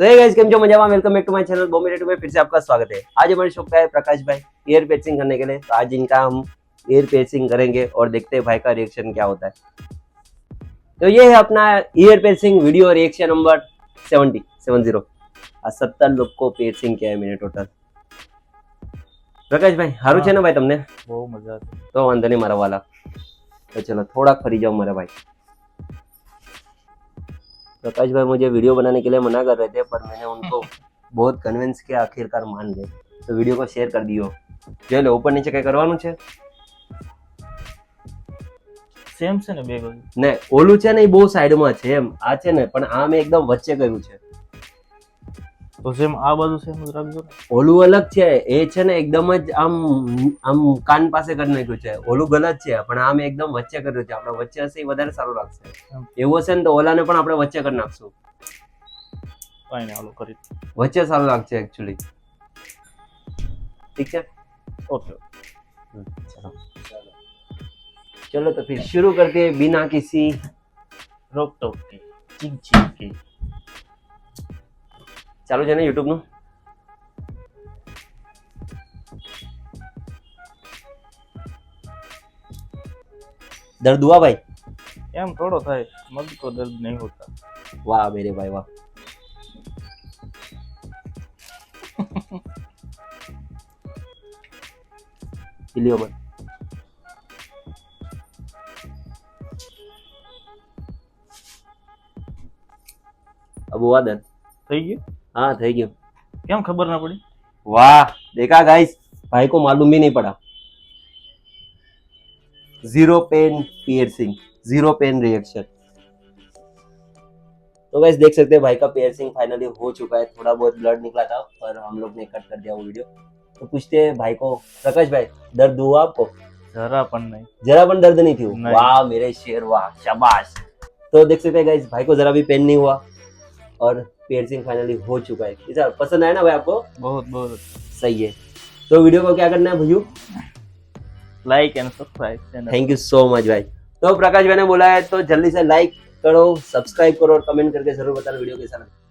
सो ये गाइस केम जो मजामा welcome back to my channel Bombay radio में फिर से आपका स्वागत है आज हमारे शॉप का है प्रकाश भाई एयर पेसिंग करने के लिए तो आज इनका हम एयर पेसिंग करेंगे और देखते हैं भाई का रिएक्शन क्या होता है तो ये है अपना ear piercing video reaction number seventy seven zero સત્તર લોકો પેસિંગ કહેવાય મને ટોટલ પ્રકાશભાઈ સારું છે ને ભાઈ તમને બહુ મજા તો વાંધો નહીં मारा वाला तो चलो थोड़ा ફરી जाओ મારા भाई प्रकाश भाई मुझे वीडियो बनाने के लिए मना कर रहे थे पर मैंने उनको बहुत कन्विंस किया आखिरकार मान गए तो वीडियो को शेयर कर दियो જોઈ લો ઉપર નીચે કઈ કરવાનું છે સેમ છે ને બે ને ઓલું છે ને એ બહુ સાઈડમાં છે એમ આ છે ને પણ આ મેં એકદમ વચ્ચે કર્યું છે તો સેમ આ બાજુ સેમ જ રાખજો ઓલું અલગ છે એ છે ને એકદમ જ આમ આમ કાન પાસે કરી નાખ્યું છે ઓલું ગલત છે પણ આમ એકદમ વચ્ચે કર્યું છે આપણે વચ્ચે હશે એ વધારે સારું લાગશે એવું હશે ને તો ઓલાને પણ આપણે વચ્ચે કરી નાખશું કાંઈ નહીં ઓલું કરી વચ્ચે સારું લાગશે એકચ્યુઅલી ઠીક છે ઓકે ચલો તો ફિર શરૂ કરી કરતે બિના કિસી રોક ટોક ચીક ચીક કે ચાલુ છે ને યુટ્યુબનું દર્દ હુआ ભાઈ એમ થોડો થાય મગ તો દર્દ નહીં હોતા વાહ મેરે ભાઈ વાહ લ્યો ભાઈ અબુ વાદન થઈ ગયું થઈ ગયું કેમ ખબર ના પડી तो गाइस देख सकते हैं भाई का फाइनली हो चुका है थोड़ा बहुत ब्लड निकला था पर हम लोग ने कट कर दिया वो वीडियो तो पूछते हैं भाई को प्रकाश भाई दर्द हुआ आपको जरा पन दर्द नहीं थी वाह मेरे शेर वाह शाबाश तो देख सकते हैं गाइस भाई को जरा भी पेन नहीं हुआ और पेयरसिंग फाइनली हो चुका है इस पसंद आया ना भाई आपको बहुत बहुत सही है तो वीडियो को क्या करना है भैया like and subscribe thank you so much भाई तो प्रकाश भाई ने बोला है तो जल्दी से लाइक करो सब्सक्राइब करो और कमेंट करके जरूर बताना वीडियो कैसा लगा